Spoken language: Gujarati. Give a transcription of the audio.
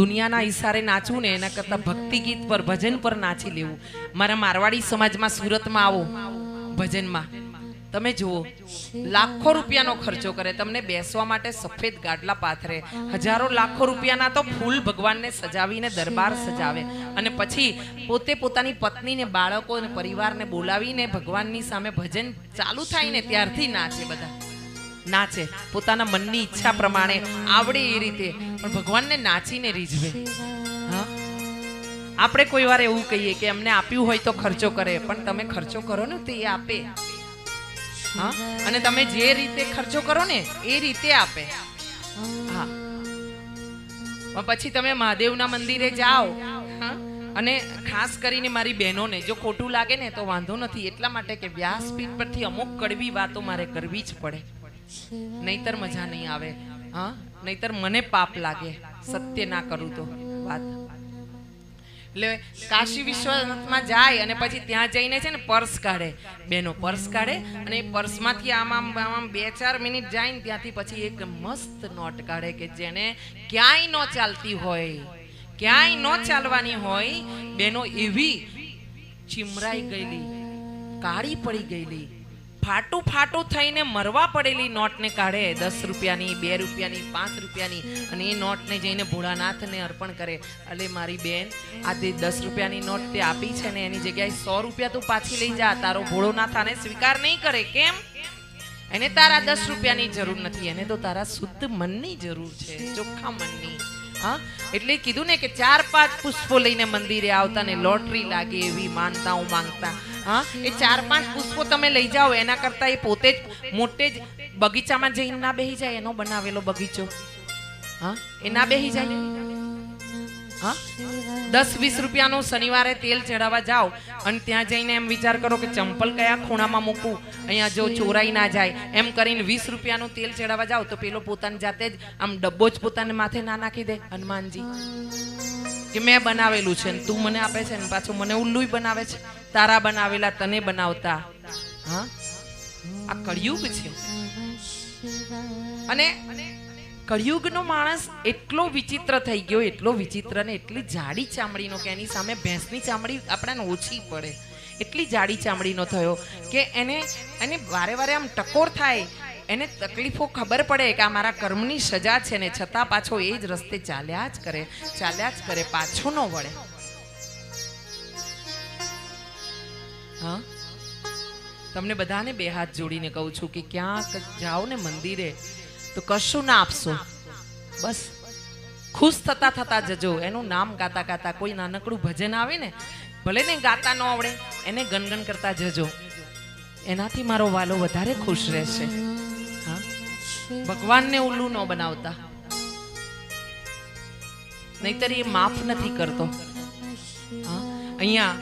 દુનિયાના ઈશારે નાચવું ને એના કરતાં ભક્તિ ગીત પર, ભજન પર નાચી લેવું. મારા મારવાડી સમાજમાં, સુરતમાં આવો, ભજનમાં. તમે જુઓ, લાખો રૂપિયાનો ખર્ચો કરે. તમને બેસવા માટે સફેદ ગાડલા પાથરે. હજારો લાખો રૂપિયાના તો ફૂલ ભગવાનને સજાવીને દરબાર સજાવે. અને પછી પોતે પોતાની પત્નીને બાળકો અને પરિવારને બોલાવીને ભગવાનની સામે ભજન ચાલુ થાય ને ત્યારથી નાચે બધા. નાચે પોતાના મનની ઈચ્છા પ્રમાણે આવડે એ રીતે. પણ ભગવાનને નાચીને રીઝવે. હા? આપણે કોઈ વાર એવું કહીએ કે અમને આપ્યું હોય તો ખર્ચો કરે પણ તમે ખર્ચો કરો ને તો એ આપે. હા? અને તમે જે રીતે ખર્ચો કરો ને એ રીતે આપે. હા. પછી તમે મહાદેવના મંદિરે જાઓ. હા? અને ખાસ કરીને મારી બહેનોને જો ખોટું લાગે ને તો વાંધો નથી. એટલા માટે કે વ્યાસપીઠ પરથી અમુક કડવી વાતો મારે કરવી જ પડે. નહીતર મજા નહીં આવે. હા? નહીતર મને પાપ લાગે. સત્ય ના કરું તો. વાત. એટલે કાશી વિશ્વનાથમાં જાય અને પછી ત્યાં જઈને છે ને પર્સ કાઢે. બેનો પર્સ કાઢે અને એ પર્સમાંથી આમ આમ બે ચાર મિનિટ જાય ને ત્યાંથી પછી એક મસ્ત નોટ કાઢે કે જેને ક્યાંય ન ચાલતી હોય, ક્યાંય ન ચાલવાની હોય, બેનો એવી ચીમરાઈ ગયેલી, કાળી પડી ગયેલી ફાટું ફાટું થઈને મરવા પડેલી નોટને કાઢે દસ રૂપિયાની, બે રૂપિયાની, પાંચ રૂપિયાની અને એ નોટને જઈને ભોળાનાથને અર્પણ કરે. અલે મારી બેન, આ તે દસ રૂપિયાની નોટ તે આપી છે ને એની જગ્યાએ સો રૂપિયા તું પાછી લઈ જા. તારો ભોળોનાથ આને સ્વીકાર નહીં કરે. કેમ? એને તારા દસ રૂપિયાની જરૂર નથી. એને તો તારા શુદ્ધ મનની જરૂર છે. ચોખ્ખા મનની. હા? એટલે કીધું ને કે ચાર પાંચ પુષ્પો લઈને મંદિરે આવતા ને લોટરી લાગે એવી માનતાઓ માંગતા. હા? એ ચાર પાંચ પુષ્પો તમે લઈ જાઓ, એના કરતાં એ પોતે જ મોટે જ બગીચામાં જઈને ના બેહી જાય એનો બનાવેલો બગીચો. હા? એ ના બેહી જાય. હા? દસ વીસ રૂપિયાનું શનિવારે તેલ ચડાવવા જાઓ અને ત્યાં જઈને એમ વિચાર કરો કે ચંપલ કયા ખૂણામાં મૂકું અહીંયા જો ચોરાઈ ના જાય. એમ કરીને વીસ રૂપિયાનું તેલ ચડાવવા જાઓ તો પેલો પોતાની જાતે જ આમ ડબ્બો જ પોતાને માથે ના નાખી દે. હનુમાનજી, કે મેં બનાવેલું છે ને તું મને આપે છે ને પાછું મને ઉલ્લુય બનાવે છે. તારા બનાવેલા, તને બનાવતા. હા? આ કળિયુગ છે. અને કળિયુગનો માણસ એટલો વિચિત્ર થઈ ગયો, એટલો વિચિત્ર ને એટલી જાડી ચામડીનો કે એની સામે ભેંસની ચામડી આપણને ઓછી પડે. એટલી જાડી ચામડીનો થયો કે એને એને વારે વારે આમ ટકોર થાય. એને તકલીફો ખબર પડે કે આ મારા કર્મની સજા છે ને છતાં પાછો એ જ રસ્તે ચાલ્યા જ કરે, ચાલ્યા જ કરે, પાછો ન વળે. તમને બધાને બે હાથ જોડીને કહું છું કે ક્યાંક જાઓ ને મંદિરે, તો કશું ના આપશો. બસ. ખુશ થતા થતા જજો. એનું નામ ગાતા ગાતા કોઈ નાનકડું ભજન આવે ને, ભલે ને ગાતા ન આવડે, એને ગનગન કરતા જજો. એનાથી મારો વાલો વધારે ખુશ રહેશે. હા? ભગવાનને ઉલ્લું ન બનાવતા. નહીતર એ માફ નથી કરતો. હા? અહીંયા